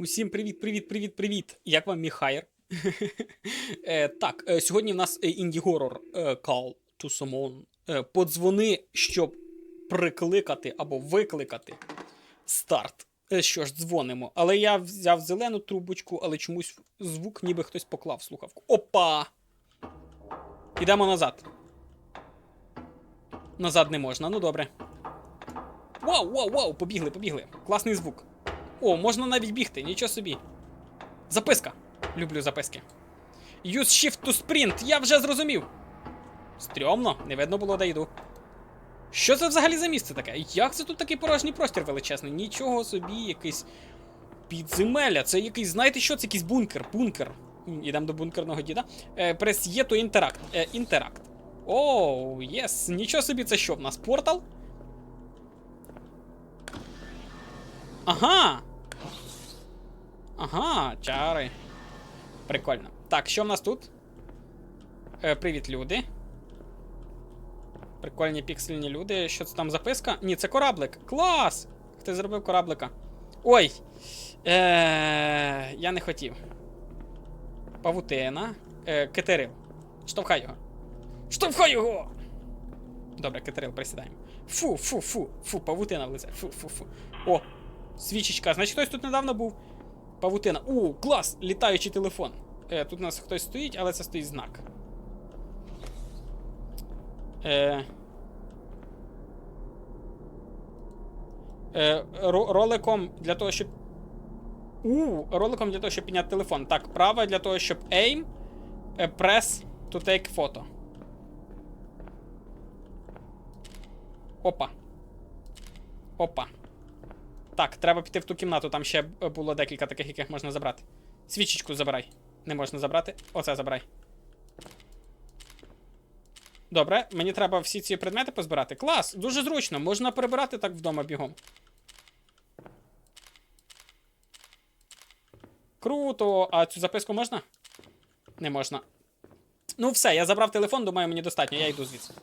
Усім привіт, привіт, привіт, привіт! Як вам Міхайр? е, так, е, сьогодні в нас інді-горор е, Call to Summon. Подзвони, щоб прикликати або викликати старт. Що ж, дзвонимо. Але я взяв зелену трубочку, але чомусь звук, ніби хтось поклав слухавку. Опа! Ідемо назад. Назад не можна, ну добре. Вау, вау, вау! Побігли, побігли. Класний звук. О, можна навіть бігти, нічого собі. Записка. Люблю записки. Use shift to sprint, я вже зрозумів. Стрьомно, не видно було, де йду. Що це взагалі за місце таке? Як це тут такий порожній простір величезний? Нічого собі, якийсь підземелля. Це якийсь, знаєте що? Це якийсь бункер. Бункер. Ідемо до бункерного діда. Е, прес є то інтеракт. Е, інтеракт. Оу, єс. Нічого собі, це що в нас? Портал? Ага. Ага, чари. Прикольно. Так, що в нас тут? Е, привіт, люди. Прикольні піксельні люди. Що це там записка? Ні, це кораблик. Клас! Хто зробив кораблика? Ой! Е, Я не хотів. Павутина. Е, Китерил. Штовхай його. Штовхай його! Добре, Китерил, присідаємо. Фу, фу, фу, фу, павутина в лице. Фу, фу, фу. О, свічечка. Значить, хтось тут недавно був. Павутина. У, клас! Літаючий телефон. Е, тут у нас хтось стоїть, але це стоїть знак. Е, е, роликом для того, щоб. У, роликом для того, щоб підняти телефон. Так, право для того, щоб aim, е, press to take photo. Опа. Опа. Так, треба піти в ту кімнату, там ще було декілька таких, яких можна забрати. Свічечку забирай. Не можна забрати. Оце забирай. Добре, мені треба всі ці предмети позбирати. Клас! Дуже зручно, можна перебирати так вдома бігом. Круто! А цю записку можна? Не можна. Ну, все, я забрав телефон, думаю, мені достатньо, я йду звідси.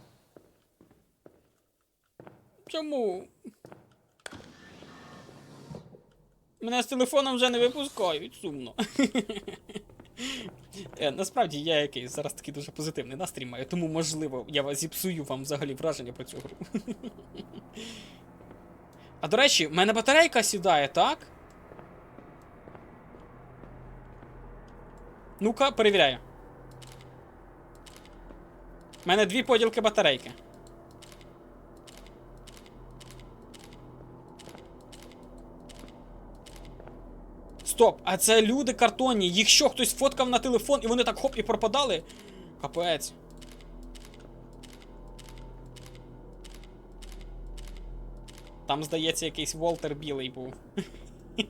Чому? Мене з телефоном вже не випускають, сумно. Е, Насправді я якийсь зараз такий дуже позитивний настрій маю, тому можливо я зіпсую вам взагалі враження про цю гру. А до речі, в мене батарейка сідає, так? Ну-ка, перевіряю. У мене дві поділки батарейки. Стоп, а це люди картонні. Їх що, хтось фоткав на телефон і вони так хоп і пропадали? Капець. Там, здається, якийсь Волтер Білий був.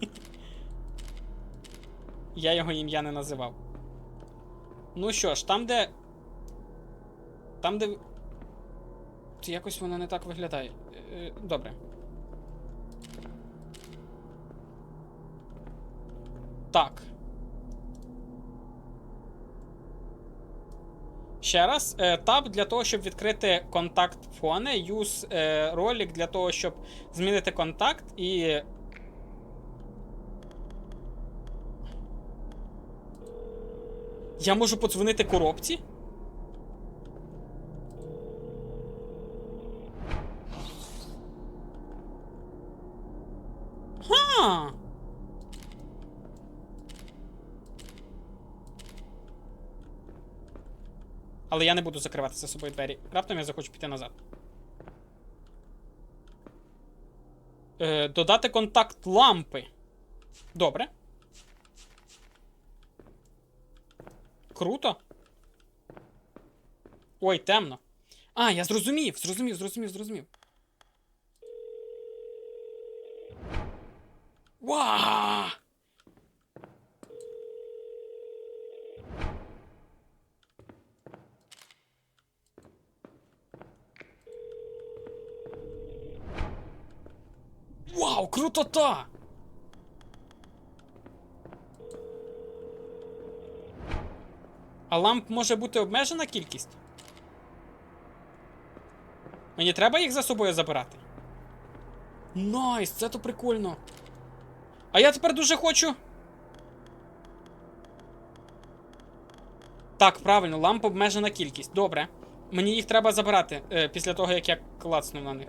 Я його ім'я не називав. Ну що ж, там, де. Там, де. Якось воно не так виглядає. Е, Добре. Так. Ще раз. Е, Таб для того, щоб відкрити контакт фони. Use е, ролик для того, щоб змінити контакт і. Я можу подзвонити коробці? Ха! Але я не буду закривати за собою двері. Раптом я захочу піти назад. Е, додати контакт лампи. Добре. Круто. Ой, темно. А, я зрозумів, зрозумів, зрозумів, зрозумів. Ва! Вау, крутота! А ламп може бути обмежена кількість? Мені треба їх за собою забирати? Найс, це то прикольно. А я тепер дуже хочу. Так, правильно, ламп обмежена кількість. Добре. Мені їх треба забирати е, після того, як я клацну на них.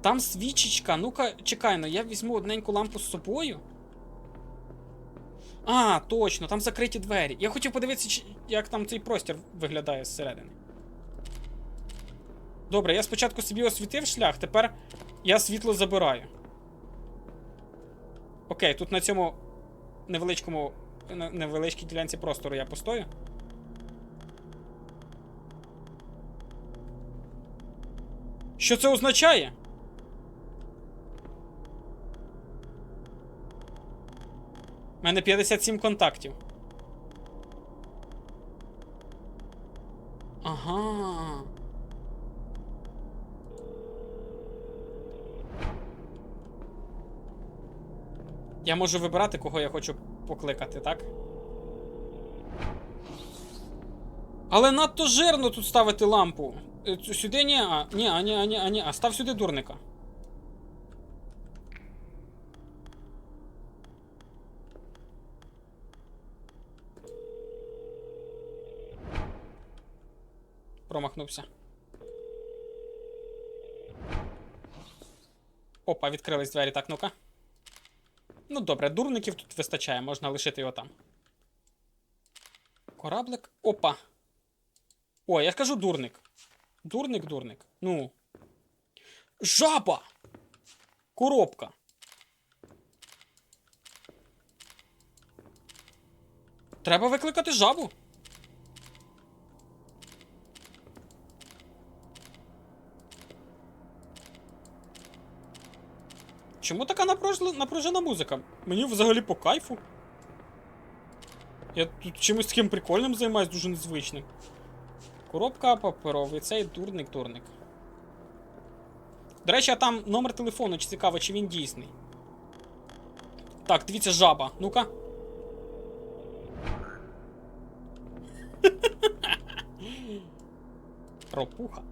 Там свічечка. Ну-ка, чекай, ну я візьму одненьку лампу з собою. А, точно, там закриті двері. Я хотів подивитися, як там цей простір виглядає зсередини. Добре, я спочатку собі освітив шлях, тепер я світло забираю. Окей, тут на цьому невеличкому. на- невеличкій ділянці простору я постою. Що це означає? У мене 57 контактів. Ага. Я можу вибирати, кого я хочу покликати, так? Але надто жирно тут ставити лампу. Е, Сюди ні, а ні, а ні, а ні, а ні, а став сюди дурника. Промахнувся. Опа, відкрились двері, так, ну-ка. Ну добре, дурників тут вистачає, можна лишити його там. Кораблик. Опа. О, я скажу дурник. Дурник, дурник. Ну. Жаба! Коробка. Треба викликати жабу. Чому така напружена, музика? Мені взагалі по кайфу. Я тут чимось таким прикольним займаюсь, дуже незвичним. Коробка паперовий, цей дурник, дурник. До речі, а там номер телефону, чи цікаво, чи він дійсний. Так, дивіться, жаба. Ну-ка. Ропуха.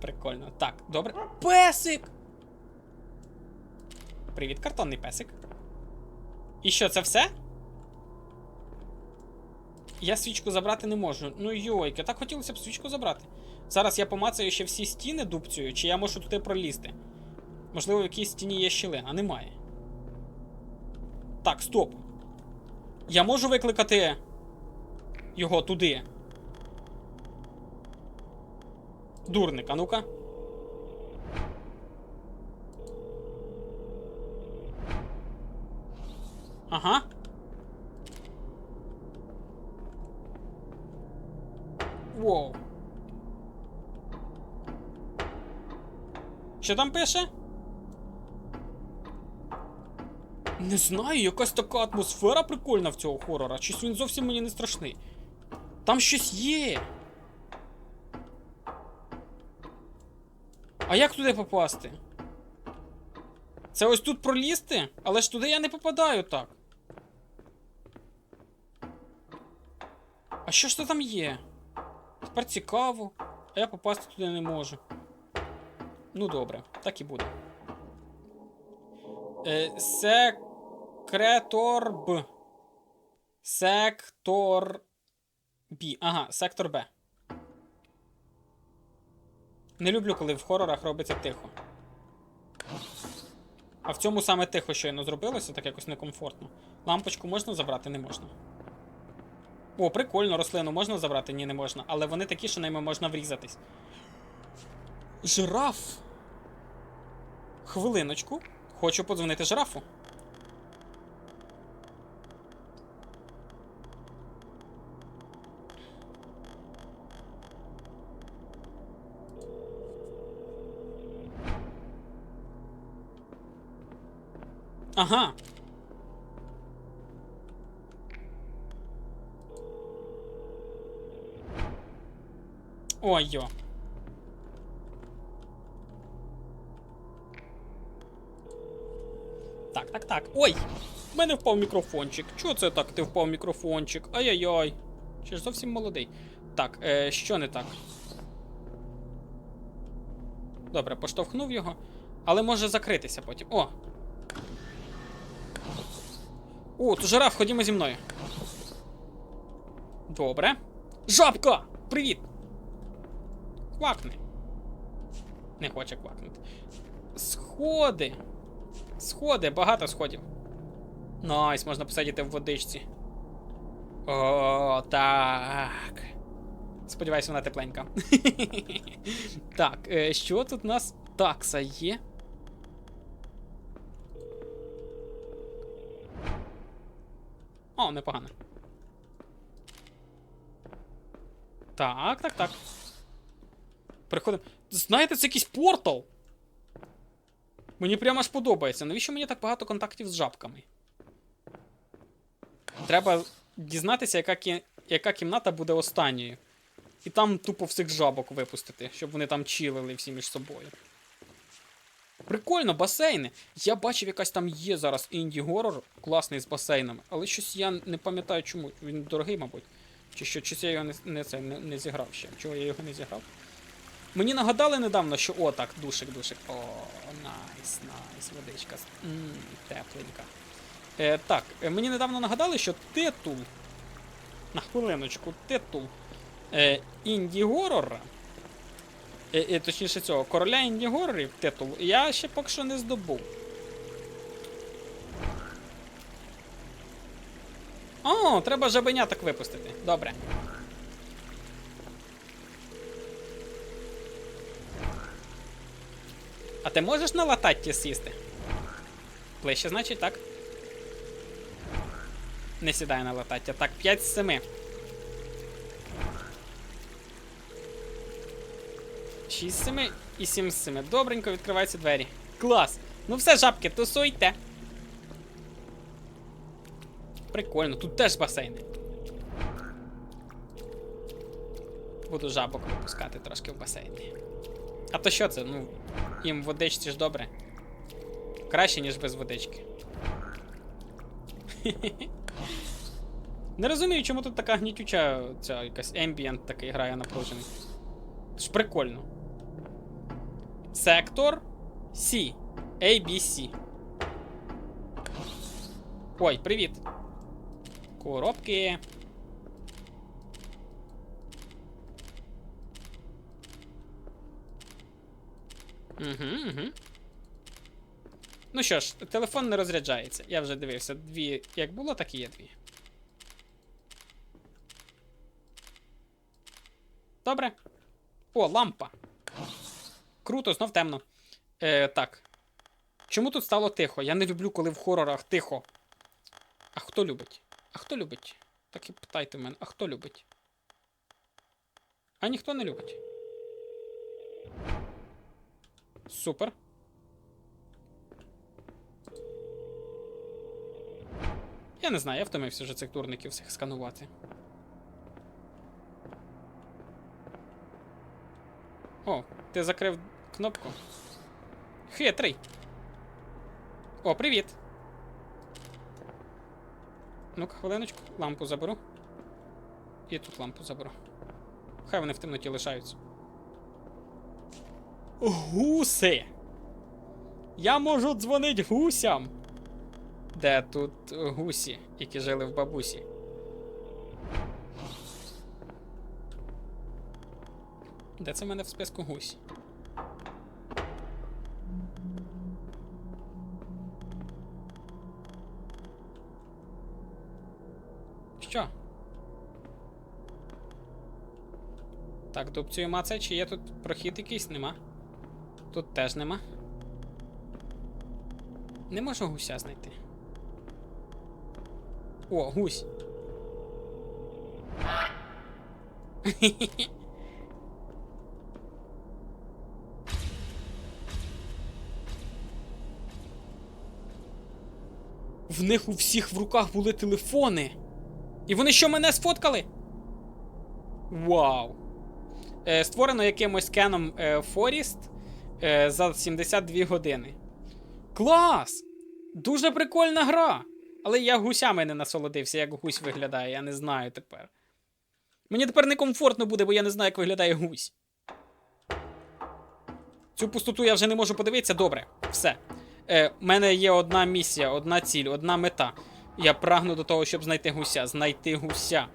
Прикольно. Так, добре. Песик! Привіт, картонний песик. І що, це все? Я свічку забрати не можу. Ну йойки, так хотілося б свічку забрати. Зараз я помацаю ще всі стіни дубцею, чи я можу туди пролізти. Можливо, в якійсь стіні є щілина, а немає. Так, стоп. Я можу викликати його туди. Дурник, а ну-ка. Ага. Воу. Що там пише? Не знаю, якась така атмосфера прикольна в цього хорора. Щось він зовсім мені не страшний. Там щось є. А як туди попасти? Це ось тут пролізти? Але ж туди я не попадаю так. А що ж то там є? Тепер цікаво, а я попасти туди не можу. Ну добре, так і буде. Е, секретор. Сектор Б. Ага, сектор Б. Не люблю, коли в хорорах робиться тихо. А в цьому саме тихо щойно зробилося, так якось некомфортно. Лампочку можна забрати? Не можна. О, прикольно, рослину можна забрати? Ні, не можна. Але вони такі, що ними можна врізатись. Жираф. Хвилиночку. Хочу подзвонити жирафу. Ага. Ой, йо. Так, так, так. Ой! В мене впав мікрофончик. Чого це так ти впав мікрофончик? Ай-яй-яй. Ще ж зовсім молодий. Так, е, що не так? Добре, поштовхнув його. Але може закритися потім. О! О, то жираф, ходімо зі мною. Добре. Жабка! Привіт! Квакни. Не хоче квакнути. Сходи. Сходи, багато сходів. Найс, можна посидіти в водичці. О, так. Сподіваюсь, вона тепленька. так, е, що тут у нас? Такса є. О, непогано. Так, так, так. Переходимо. Знаєте, це якийсь портал. Мені прямо аж подобається. Навіщо мені так багато контактів з жабками? Треба дізнатися, яка, кі... яка кімната буде останньою. І там тупо всіх жабок випустити, щоб вони там чилили всі між собою. Прикольно, басейни. Я бачив, якась там є зараз інді-горор класний з басейнами, але щось я не пам'ятаю чому. Він дорогий, мабуть. Чи що, чи я його не, не, це, не, не зіграв ще. Чого я його не зіграв? Мені нагадали недавно, що о, так, душик, душик. О, найс, найс, водичка. Ммм, тепленька. Е, так, е, мені недавно нагадали, що титул. На хвилиночку, титул е, інді-горора. Е, е, точніше цього, короля інді-горорів титул я ще поки що не здобув. О, треба жабеняток випустити. Добре. А ти можеш на лататті сісти? Ближче, значить, так. Не сідає на латаття. Так, 5 з 7. 6 з 7 і 7 з 7. Добренько відкриваються двері. Клас! Ну все, жабки, тусуйте. Прикольно, тут теж басейни. Буду жабок випускати трошки в басейні. А то що це? Ну, їм в водичці ж добре. Краще, ніж без водички. Не розумію, чому тут така гнітюча ця якась ембієнт такий грає напружений. Це ж прикольно. Сектор C. ABC. Ой, привіт. Коробки. Угу, угу. Ну що ж, телефон не розряджається. Я вже дивився. Дві як було, так і є дві. Добре. О, лампа. Круто, знов темно. Е, Так. Чому тут стало тихо? Я не люблю, коли в хорорах тихо. А хто любить? А хто любить? Так і питайте мене, а хто любить? А ніхто не любить. Супер. Я не знаю, я втомився вже цих дурників всіх сканувати. О, ти закрив кнопку. Хитрий. О, привіт. Ну-ка, хвилиночку, лампу заберу. І тут лампу заберу. Хай вони в темноті лишаються. Гуси! Я можу дзвонить гусям. Де тут гусі, які жили в бабусі? Де це в мене в списку гусь? Що? Так, дубцюємо це, чи є тут прохід якийсь? Нема. Тут теж нема. Не можу гуся знайти. О, гусь. В них у всіх в руках були телефони. І вони що мене сфоткали? Вау. Е, створено якимось кеном е, Forest е, за 72 години. Клас! Дуже прикольна гра. Але я гусями не насолодився, як гусь виглядає, я не знаю тепер. Мені тепер некомфортно буде, бо я не знаю, як виглядає гусь. Цю пустоту я вже не можу подивитися. Добре, все. Е, У мене є одна місія, одна ціль, одна мета. Я прагну до того, щоб знайти гуся. Знайти гуся.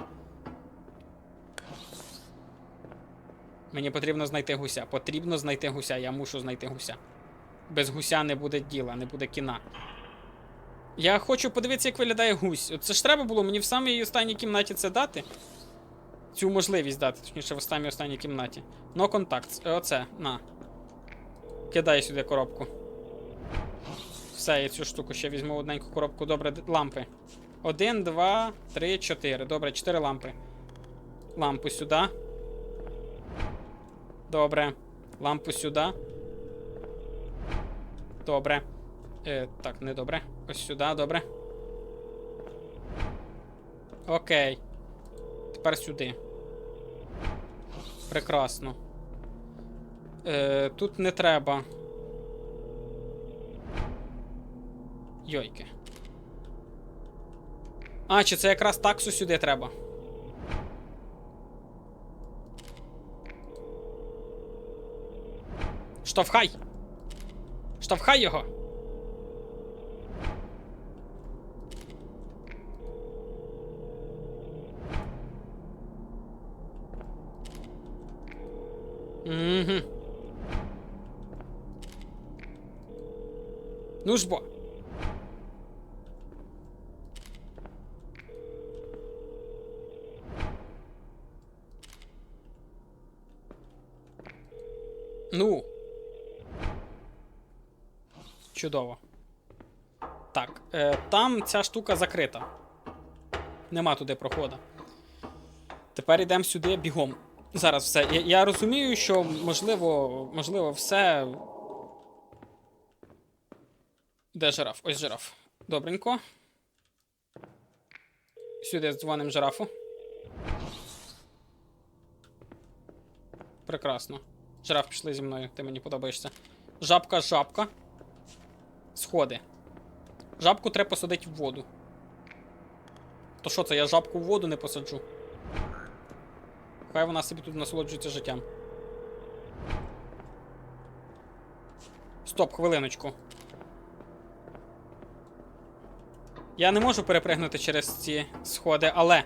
Мені потрібно знайти гуся. Потрібно знайти гуся. Я мушу знайти гуся. Без гуся не буде діла, не буде кіна. Я хочу подивитися, як виглядає гусь. Це ж треба було мені в самій останній кімнаті це дати. Цю можливість дати, точніше, в самій останній кімнаті. No contact. Оце, на. Кидай сюди коробку. Все, я цю штуку ще візьму одненьку коробку. Добре, лампи. Один, два, три, чотири. Добре, чотири лампи. Лампу сюди. Добре. Лампу сюди. Добре. Е, так, не добре. Ось сюди, добре. Окей. Тепер сюди. Прекрасно. Е, тут не треба. Йойки. А, чи це якраз таксу сюди треба? Штовхай! Штовхай його! Угу. Ну ж бо. Ну. Чудово. Так, е, там ця штука закрита. Нема туди проходу. Тепер йдемо сюди бігом. Зараз все. Я, я розумію, що можливо, можливо, все. Де жираф? Ось жираф. Добренько. Сюди дзвоним жирафу. Прекрасно. Жираф, пішли зі мною, ти мені подобаєшся. Жабка, жабка. Сходи. Жабку треба посадити в воду. То що це, я жабку в воду не посаджу? Хай вона собі тут насолоджується життям. Стоп, хвилиночку. Я не можу перепригнути через ці сходи, але.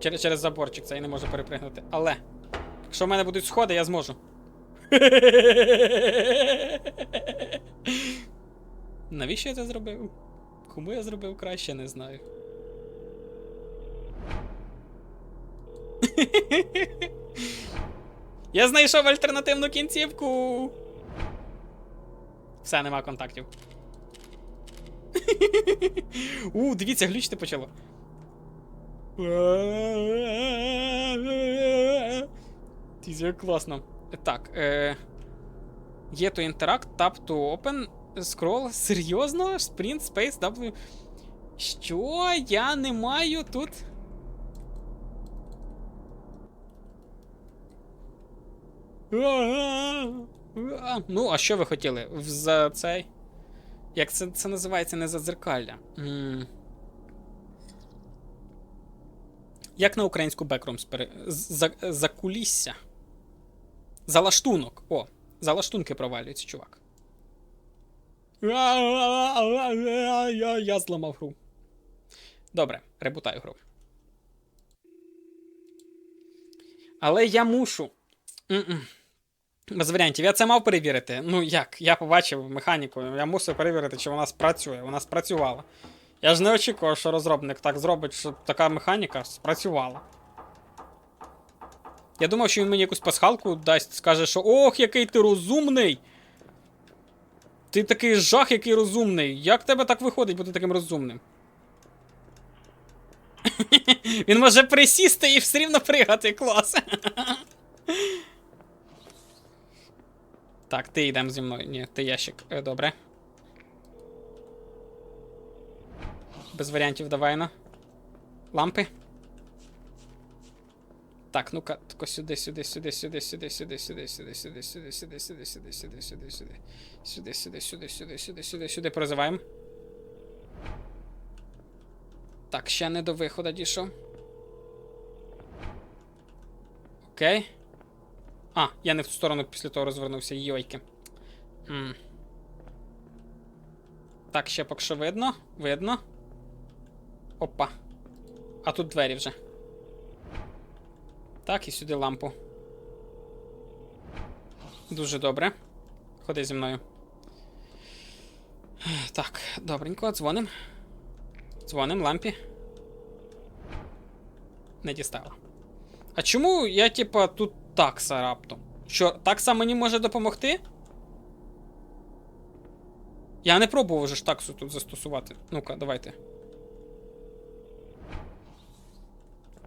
Через, через заборчик це я не можу перепригнути. Але. Якщо в мене будуть сходи, я зможу. Навіщо я це зробив? Кому я зробив краще, не знаю. Я знайшов альтернативну кінцівку. Все, нема контактів. У, дивіться, глючити почало. Це класно. Так, е... Є то інтеракт, tap to open, scroll. Серйозно? Sprint, space, W. Що? Я не маю тут. Ну, а що ви хотіли? За цей. Як це, це називається не за дзеркалля? М. Як на українську backrooms пере... за, за кулісся? За лаштунок. О, за лаштунки провалюється, чувак. Я, зламав гру. Добре, ребутаю гру. Але я мушу. М-м. Без варіантів. Я це мав перевірити. Ну як? Я побачив механіку, я мусив перевірити, чи вона спрацює. Вона спрацювала. Я ж не очікував, що розробник так зробить, щоб така механіка спрацювала. Я думав, що він мені якусь пасхалку дасть, скаже, що ох, який ти розумний! Ти такий жах, який розумний. Як тебе так виходить бути таким розумним? Він може присісти і все рівно пригати, клас. Так, ти йдемо зі мною. Ні, ти ящик. Е, Добре. Без варіантів давай на. Лампи. Так, ну-ка, тако сюди, сюди, сюди, сюди, сюди, сюди, сюди, сюди, сюди, сюди, сюди, сюди, сюди, сюди, сюди, сюди. Сюди, сюди, сюди, сюди, сюди, сюди, сюди прозиваємо. Так, ще не до виходу дійшов. Окей. А, я не в ту сторону після того розвернувся, йойки. Так, ще поки що видно. Видно. Опа. А тут двері вже. Так, і сюди лампу. Дуже добре. Ходи зі мною. Так, добренько, дзвоним. Дзвоним лампі. Не дістала. А чому я, типа, тут такса раптом? Що, такса мені може допомогти? Я не пробував вже ж таксу тут застосувати. Ну-ка, давайте.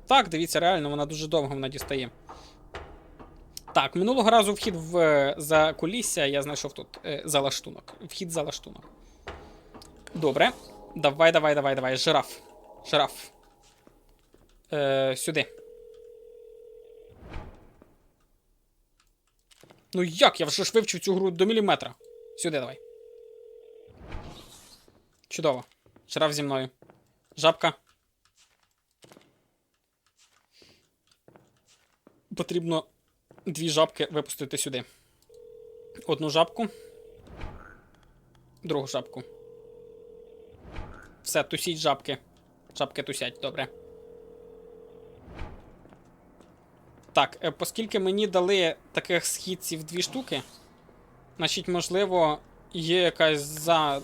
Так, дивіться, реально, вона дуже довго вона дістає. Так, минулого разу вхід в е, за кулісся я знайшов тут е, за лаштунок. Вхід за лаштунок. Добре. Давай, давай, давай, давай. Жираф. Жираф. Е, сюди. Ну як? Я вже ж вивчив цю гру до міліметра. Сюди давай. Чудово. Жираф зі мною. Жабка. Потрібно дві жабки випустити сюди. Одну жабку. Другу жабку. Все, тусіть жабки. Жабки тусять, добре. Так, е, оскільки мені дали таких східців дві штуки, значить, можливо, є якась за...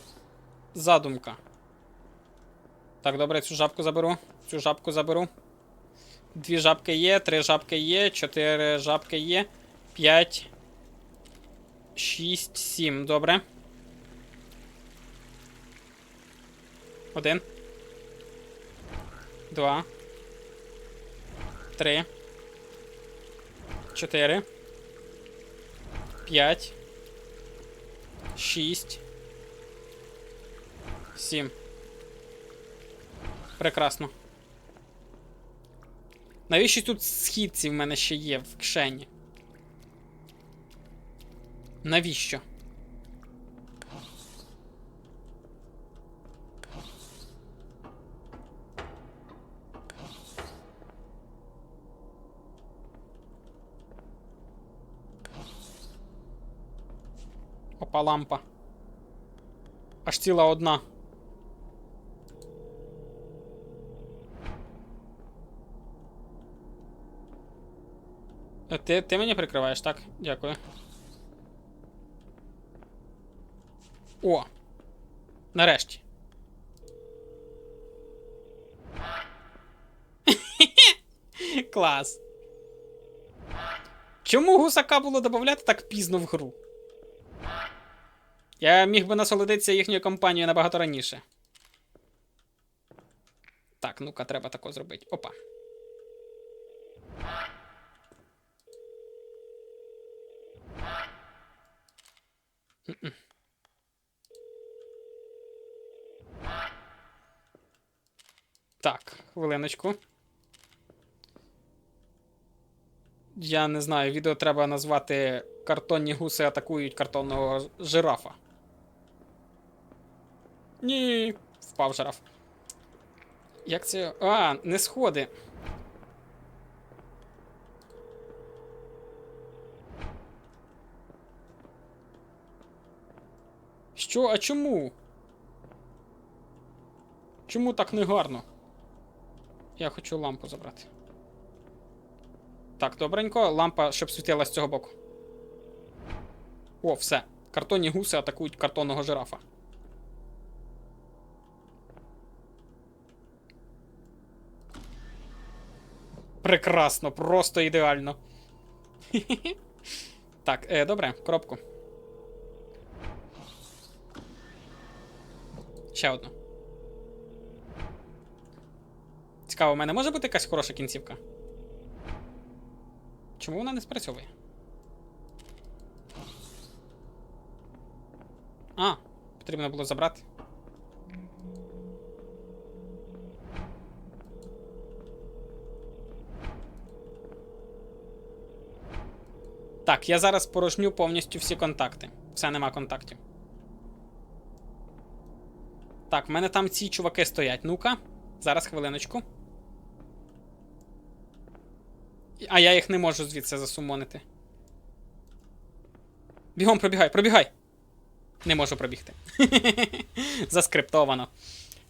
задумка. Так, добре, цю жабку заберу. Цю жабку заберу. Дві жабки є, три жабки є, чотири жабки є, п'ять. Шість, сім. Добре. Один. Два. Три. Чотири. П'ять. Шість. Сім. Прекрасно. Навіщо тут східці в мене ще є в кишені? Навіщо? Опа, лампа. Аж ціла одна. Ти, ти мені прикриваєш, так? Дякую. О! Нарешті. Клас. Чому гусака було додати так пізно в гру? Я міг би насолодитися їхньою компанією набагато раніше. Так, ну-ка, треба тако зробити. Опа. Так, хвилиночку. Я не знаю, відео треба назвати Картонні гуси атакують картонного жирафа. Ні, впав жираф. Як це. А, не сходи. Що? А чому? Чому так негарно? Я хочу лампу забрати. Так, добренько, лампа, щоб світила з цього боку. О, все. Картонні гуси атакують картонного жирафа. Прекрасно, просто ідеально. Так, е, добре, коробку. Ще одну. Цікаво, у мене може бути якась хороша кінцівка? Чому вона не спрацьовує? А, потрібно було забрати. Так, я зараз порожню повністю всі контакти. Все, нема контактів. Так, в мене там ці чуваки стоять. Ну-ка, зараз хвилиночку. А я їх не можу звідси засумонити. Бігом, пробігай, пробігай! Не можу пробігти. Заскриптовано.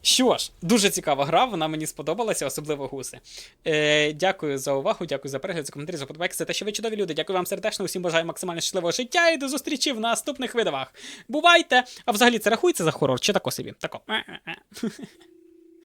Що ж, дуже цікава гра, вона мені сподобалася, особливо гуси. Е, дякую за увагу, дякую за перегляд, за коментарі, за подобайки, за те, що ви чудові люди. Дякую вам сердечно, усім бажаю максимально щасливого життя і до зустрічі в наступних видавах. Бувайте! А взагалі це рахується за хорор чи тако собі? Тако.